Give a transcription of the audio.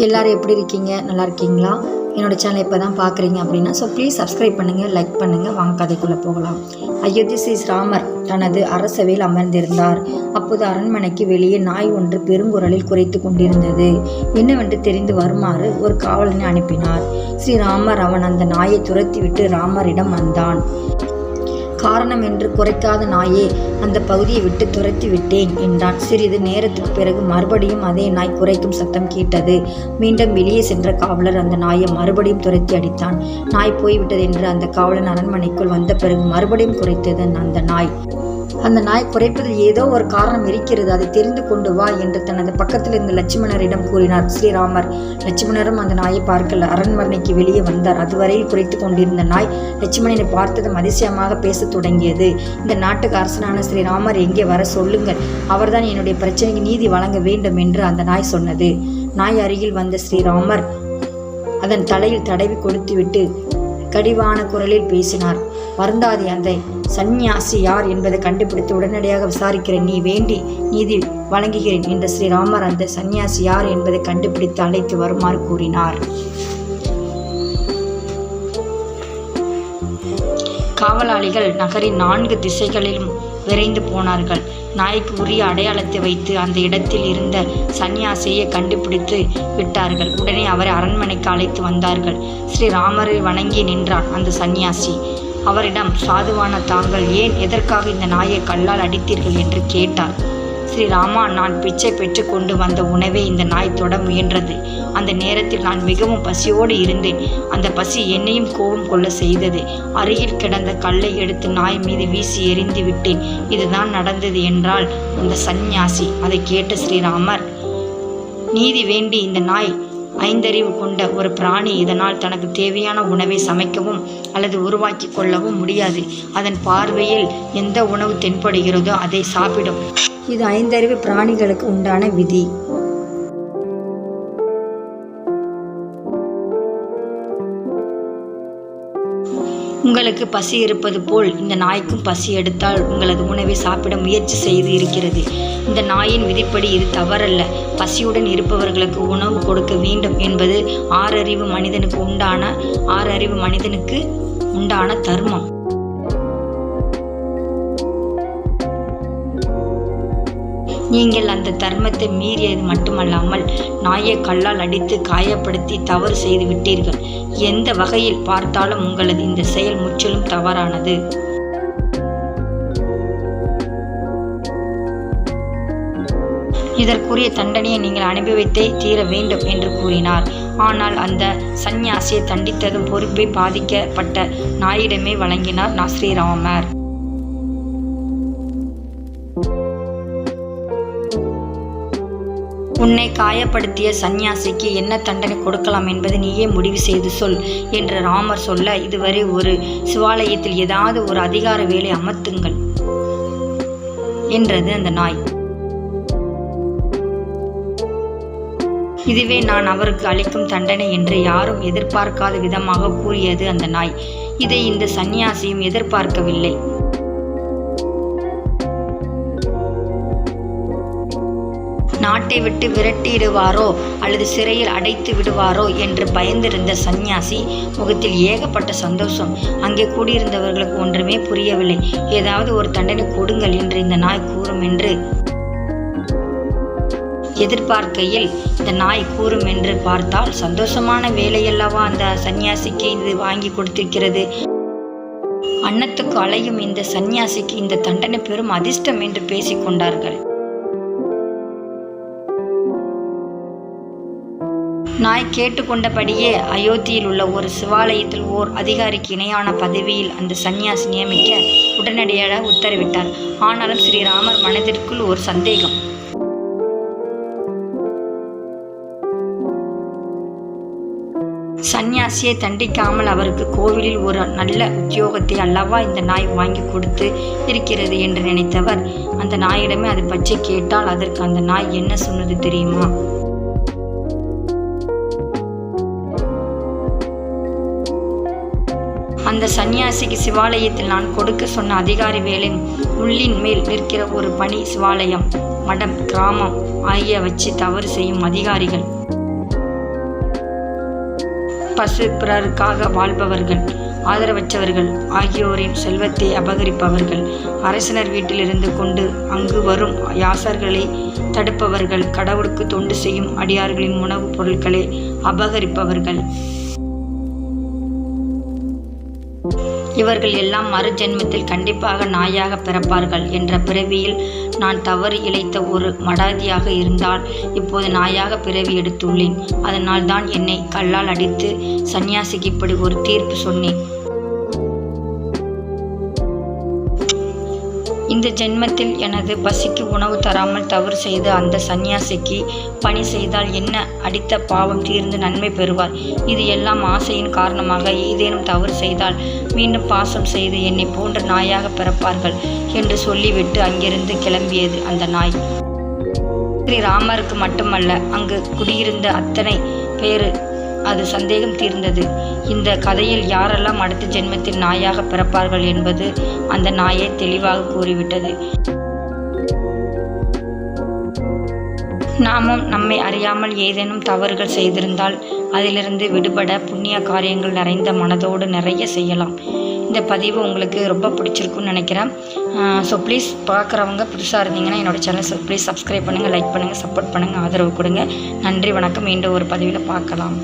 எல்லோரும் எப்படி இருக்கீங்க? நல்லா இருக்கீங்களா? என்னோட சேனலை இப்போ தான் பார்க்குறீங்க அப்படின்னா ஸோ ப்ளீஸ் சப்ஸ்கிரைப் பண்ணுங்கள் லைக் பண்ணுங்கள் வாங்க கதைக்குள்ளே போகலாம். அயோத்தி ஸ்ரீ ராமர் தனது அரசவையில் அமர்ந்திருந்தார். அப்போது அரண்மனைக்கு வெளியே நாய் ஒன்று பெருங்குரலில் குறைத்து கொண்டிருந்தது. என்னவென்று தெரிந்து வருமாறு ஒரு காவலனை அனுப்பினார். ஸ்ரீராமர் அவன் அந்த நாயை துரத்திவிட்டு ராமரிடம் வந்தான். காரணம் என்று குறைக்காத நாயே அந்த பகுதியை விட்டு துரத்தி விட்டேன் என்றான். சிறிது நேரத்துக்கு பிறகு மறுபடியும் அதே நாய் குறைக்கும் சத்தம் கேட்டது. மீண்டும் வெளியே சென்ற காவலர் அந்த நாயை மறுபடியும் துரத்தி அடித்தான். நாய் போய்விட்டது என்று அந்த காவலன் அரண்மனைக்குள் வந்த பிறகு மறுபடியும் குறைத்தது அந்த நாய். அந்த நாய் குறைப்பதில் ஏதோ ஒரு காரணம் இருக்கிறது. அதை தெரிந்து கொண்டு வா என்று தனது பக்கத்தில் இருந்த லட்சுமணரிடம் கூறினார். ஸ்ரீராமர் லட்சுமணரும் அந்த நாயை பார்க்கல. அரண்மனைக்கு வெளியே வந்தார். அதுவரையில் குறைத்து கொண்டிருந்த நாய் லட்சுமணனை பார்த்ததும் அதிசயமாக பேசத் தொடங்கியது. இந்த நாட்டுக்கு அரசனான ஸ்ரீராமர் எங்கே வர சொல்லுங்கள். அவர்தான் என்னுடைய பிரச்சனைக்கு நீதி வழங்க வேண்டும் என்று அந்த நாய் சொன்னது. நாய் அருகில் வந்த ஸ்ரீராமர் அதன் தலையில் தடவி கொடுத்துவிட்டு கடிவான குரலில் பேசினார். வருந்தாதி அந்த சந்நியாசி யார் என்பதை கண்டுபிடித்து உடனடியாக விசாரிக்கிறேன். நீ வேண்டி நீதி வழங்குகிறேன் என்ற ஸ்ரீராமர் அந்த சந்நியாசி யார் என்பதை கண்டுபிடித்து அழைத்து வருமாறு கூறினார். காவலாளிகள் நகரின் நான்கு திசைகளிலும் விரைந்து போனார்கள். நாய்க்கு உரிய அடையாளத்தை வைத்து அந்த இடத்தில் இருந்த சன்னியாசியை கண்டுபிடித்து விட்டார்கள். உடனே அவரை அரண்மனைக்கு அழைத்து வந்தார்கள். ஸ்ரீராமரை வணங்கி நின்றான் அந்த சன்னியாசி. அவரிடம் சாதுவான தாங்கள் ஏன் எதற்காக இந்த நாயை கல்லால் அடித்தீர்கள்? என்று கேட்டார். ஸ்ரீராமா நான் பிச்சை பெற்று கொண்டு வந்த உணவை இந்த நாய் தொட முயன்றது. அந்த நேரத்தில் நான் மிகவும் பசியோடு இருந்தேன். அந்த பசி என்னையும் கோபம் கொள்ள செய்தது. அருகில் கிடந்த கல்லை எடுத்து நாய் மீது வீசி எறிந்து விட்டேன். இதுதான் நடந்தது என்றால் அந்த சந்நியாசி. அதை கேட்ட ஸ்ரீராமர் நீதி வேண்டி இந்த நாய் ஐந்தறிவு கொண்ட ஒரு பிராணி இதனால் தனக்கு தேவையான உணவை சமைக்கவும் அல்லது உருவாக்கி கொள்ளவும் முடியாது. அதன் பார்வையில் எந்த உணவு தென்படுகிறதோ அதை சாப்பிடும். இது ஐந்தறிவு பிராணிகளுக்கு உண்டான விதி. உங்களுக்கு பசி இருப்பது போல் இந்த நாய்க்கும் பசி எடுத்தால் உங்களது உணவை சாப்பிட முயற்சி செய்து இருக்கிறது. இந்த நாயின் விதிப்படி இது தவறல்ல. பசியுடன் இருப்பவர்களுக்கு உணவு கொடுக்க வேண்டும் என்பது ஆறறிவு மனிதனுக்கு உண்டான ஆறறிவு மனிதனுக்கு உண்டான தர்மம். நீங்கள் அந்த தர்மத்தை மீறியது மட்டுமல்லாமல் நாயை கல்லால் அடித்து காயப்படுத்தி தவறு செய்து விட்டீர்கள். எந்த வகையில் பார்த்தாலும் உங்களது இந்த செயல் முற்றிலும் தவறானது. இதற்குரிய தண்டனையை நீங்கள் அனுபவித்தே தீர வேண்டும் என்று கூறினார். ஆனால் அந்த சந்நியாசியை தண்டித்ததும் பொறுப்பை பாதிக்கப்பட்ட நாயிடமே வழங்கினார் நா. உன்னை காயப்படுத்திய சந்நியாசிக்கு என்ன தண்டனை கொடுக்கலாம் என்பதை நீயே முடிவு செய்து சொல் என்று ராமர் சொல்ல இதுவரை ஒரு சிவாலயத்தில் ஏதாவது ஒரு அதிகார வேலை அமர்த்துங்கள் என்றது அந்த நாய். இதுவே நான் அவருக்கு அளிக்கும் தண்டனை என்று யாரும் எதிர்பார்க்காத விதமாக கூறியது அந்த நாய். இதை இந்த சந்நியாசியும் எதிர்பார்க்கவில்லை. நாட்டை விட்டு விரட்டிடுவாரோ அல்லது சிறையில் அடைத்து விடுவாரோ என்று பயந்திருந்த சந்நியாசி முகத்தில் ஏகப்பட்ட சந்தோஷம். அங்கே கூடியிருந்தவர்களுக்கு ஒன்றுமே புரியவில்லை. ஏதாவது ஒரு தண்டனை கொடுங்கள் என்று இந்த நாய் கூறும் என்று எதிர்பார்க்கையில் இந்த நாய் கூறும் என்று பார்த்தால் சந்தோஷமான வேலையல்லவா அந்த சந்நியாசிக்கு இது வாங்கி கொடுத்திருக்கிறது? அன்னத்துக்கு அலையும் இந்த சந்நியாசிக்கு இந்த தண்டனை பெரும் அதிர்ஷ்டம் என்று பேசிக்கொண்டார்கள். நாய் கேட்டுக்கொண்டபடியே அயோத்தியில் உள்ள ஒரு சிவாலயத்தில் ஓர் அதிகாரிக்கு இணையான பதவியில் அந்த சந்நியாசி நியமிக்க உடனடியாக உத்தரவிட்டார். ஆனாலும் ஸ்ரீராமர் மனதிற்குள் ஒரு சந்தேகம். சந்நியாசியை தண்டிக்காமல் அவருக்கு கோவிலில் ஒரு நல்ல உத்தியோகத்தை அல்லவா இந்த நாய் வாங்கி கொடுத்து இருக்கிறது என்று நினைத்தவர். அந்த நாயிடமே அதை பற்றி கேட்டால் அதற்கு அந்த நாய் என்ன சொன்னது தெரியுமா? அந்த சந்நியாசிக்கு சிவாலயத்தில் நான் கொடுக்க சொன்ன அதிகாரி வேலின் உள்ளின் மேல் நிற்கிற ஒரு பணி சிவாலயம் மடம் கிராமம் ஆகிய வச்சு தவறு செய்யும் அதிகாரிகள். பசு பிறருக்காக வாழ்பவர்கள் ஆதரவற்றவர்கள் ஆகியோரின் செல்வத்தை அபகரிப்பவர்கள் அரசனர் வீட்டிலிருந்து கொண்டு அங்கு வரும் யாசர்களை தடுப்பவர்கள் கடவுளுக்கு தொண்டு செய்யும் அடியார்களின் உணவுப் பொருட்களை அபகரிப்பவர்கள். இவர்கள் எல்லாம் மறு ஜென்மத்தில் கண்டிப்பாக நாயாக பிறப்பார்கள் என்ற பிறவியில் நான் தவறு இழைத்த ஒரு மடாதியாக இருந்தால் இப்போது நாயாக பிறவி எடுத்துள்ளேன். அதனால் தான் என்னை கல்லால் அடித்து சன்னியாசிக்கு இப்படி ஒரு தீர்ப்பு சொன்னேன். இந்த ஜென்மத்தில் எனது பசிக்கு உணவு தராமல் தவறு செய்து அந்த சந்நியாசிக்கு பணி செய்தால் என்ன அடித்த பாவம் தீர்ந்து நன்மை பெறுவார்? இது எல்லாம் ஆசையின் காரணமாக ஏதேனும் தவறு செய்தால் மீண்டும் பாசம் செய்து என்னை போன்ற நாயாக பிறப்பார்கள் என்று சொல்லிவிட்டு அங்கிருந்து கிளம்பியது அந்த நாய். ஸ்ரீ ராமருக்கு மட்டுமல்ல அங்கு குடியிருந்த அத்தனை பேரு அது சந்தேகம் தீர்ந்தது. இந்த கதையில் யாரெல்லாம் அடுத்த ஜென்மத்தில் நாயாக பிறப்பார்கள் என்பது அந்த நாயை தெளிவாக கூறிவிட்டது. நாமும் நம்மை அறியாமல் ஏதேனும் தவறுகள் செய்திருந்தால் அதிலிருந்து விடுபட புண்ணிய காரியங்கள் நிறைந்த மனதோடு நிறைய செய்யலாம். இந்த பதிவு உங்களுக்கு ரொம்ப பிடிச்சிருக்குன்னு நினைக்கிறேன். ஸோ ப்ளீஸ் பார்க்குறவங்க புதுசாக இருந்தீங்கன்னா என்னோடய சேனல் ப்ளீஸ் சப்ஸ்கிரைப் பண்ணுங்கள் லைக் பண்ணுங்கள் சப்போர்ட் பண்ணுங்கள் ஆதரவு கொடுங்க. நன்றி வணக்கம். மீண்டும் ஒரு பதிவில் பார்க்கலாம்.